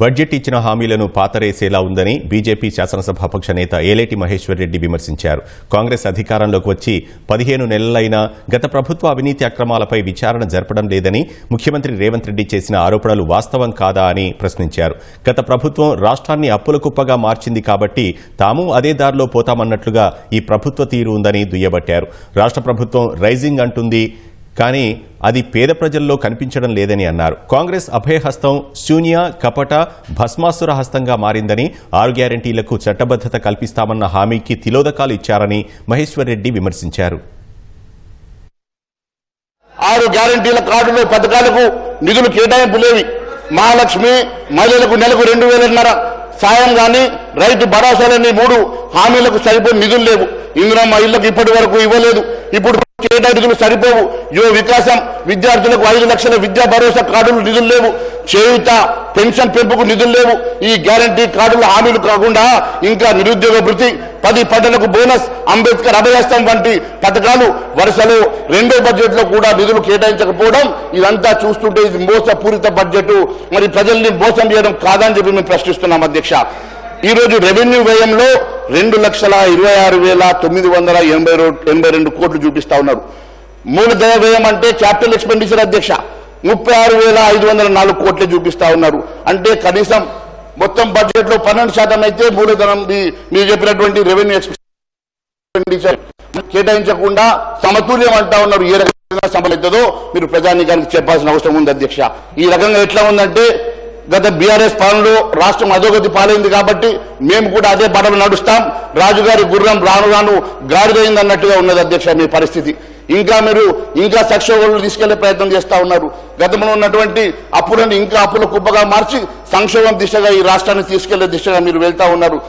Budget ఇచ్చిన హామీలను పాతరేసేలా ఉందని బీజేపీ శాసనసభాపక్ష నేత ఏలేటి మహేశ్వర్ రెడ్డి విమర్శించారు. కాంగ్రెస్ అధికారంలోకి వచ్చి పదిహేను నెలలైనా గత ప్రభుత్వ అవినీతి అక్రమాలపై విచారణ జరపడం లేదని ముఖ్యమంత్రి రేవంత్ రెడ్డి చేసిన ఆరోపణలు వాస్తవం కాదా అని ప్రశ్నించారు. గత ప్రభుత్వం రాష్ట్రాన్ని అప్పుల కుప్పగా మార్చింది కాబట్టి తాము అదే దారిలో పోతామన్నట్లుగా ఈ ప్రభుత్వ తీరు ఉందని దుయ్యబట్టారు. రాష్ట్ర ప్రభుత్వం రైజింగ్ అంటుంది కానీ అది పేద ప్రజల్లో కనిపించడం లేదని అన్నారు. కాంగ్రెస్ అభయహస్తం శూన్య కపట భస్మాసుర హస్తంగా మారిందని ఆరు గ్యారంటీలకు చట్టబద్దత కల్పిస్తామన్న హామీకి తిలోదకాలు ఇచ్చారని మహేశ్వర్ రెడ్డి విమర్శించారు. ఆరు గ్యారంటీల కార్డులో పథకాలకు నిధులు కేటాయింపు లేవి. మహాలక్ష్మి మహిళలకు నెలకు రెండు వేలన్నర సాయం గాని రైతు భరోసాలని మూడు హామీలకు సరిపోని నిధులు లేవు. ఇందులో మా ఇళ్ళకు ఇప్పటి వరకు ఇవ్వలేదు. ఇప్పుడు కేటాయింపులు సరిపోవు. యువ వికాసం విద్యార్థులకు ఐదు లక్షల విద్యా భరోసా కార్డులు నిధులు లేవు. చేయుత పెన్షన్ పెంపుకు నిధులు లేవు. ఈ గ్యారంటీ కార్డుల హామీలు కాకుండా ఇంకా నిరుద్యోగ భృతి పది పంటలకు బోనస్ అంబేద్కర్ అభయస్తం వంటి పథకాలు వరుసలో రెండో బడ్జెట్లో కూడా నిధులు కేటాయించకపోవడం ఇదంతా చూస్తుంటే ఇది మోసపూరిత బడ్జెట్. మరి ప్రజల్ని మోసం చేయడం కాదని చెప్పి మేము ప్రశ్నిస్తున్నాం అధ్యక్ష. ఈరోజు రెవెన్యూ వ్యయంలో రెండు లక్షల ఇరవై ఆరు వేల తొమ్మిది వందల ఎనభై ఎనభై రెండు కోట్లు చూపిస్తా ఉన్నారు. మూలధన వ్యయం అంటే క్యాపిటల్ ఎక్స్పెండిచర్ అధ్యక్ష ముప్పై ఆరు వేల ఐదు వందల నాలుగు కోట్లు చూపిస్తా ఉన్నారు. అంటే కనీసం మొత్తం బడ్జెట్లో పన్నెండు శాతం అయితే మూలధనం మీరు చెప్పినటువంటి రెవెన్యూ ఎక్స్పెండిచర్ కేటాయించకుండా సమతుల్యం అంటా ఉన్నారు. ఏ రకంగా సమలవుతుందో మీరు ప్రజానీకానికి చెప్పాల్సిన అవసరం ఉంది అధ్యక్ష. ఈ రకంగా ఎట్లా ఉందంటే గత బీఆర్ఎస్ పాలనలో రాష్ట్రం అధోగతి పాలైంది కాబట్టి మేము కూడా అదే బడలు నడుస్తాం. రాజుగారి గుర్రం రాను రాను గాడిదైంది అన్నట్టుగా ఉన్నది అధ్యక్ష మీ పరిస్థితి. ఇంకా మీరు ఇంకా సంక్షోభంలో తీసుకెళ్ళే ప్రయత్నం చేస్తా ఉన్నారు. గతంలో ఉన్నటువంటి అప్పులను ఇంకా అప్పుల కుప్పగా మార్చి సంక్షోభం దిశగా ఈ రాష్ట్రాన్ని తీసుకెళ్ళే దిశగా మీరు వెళ్తా ఉన్నారు.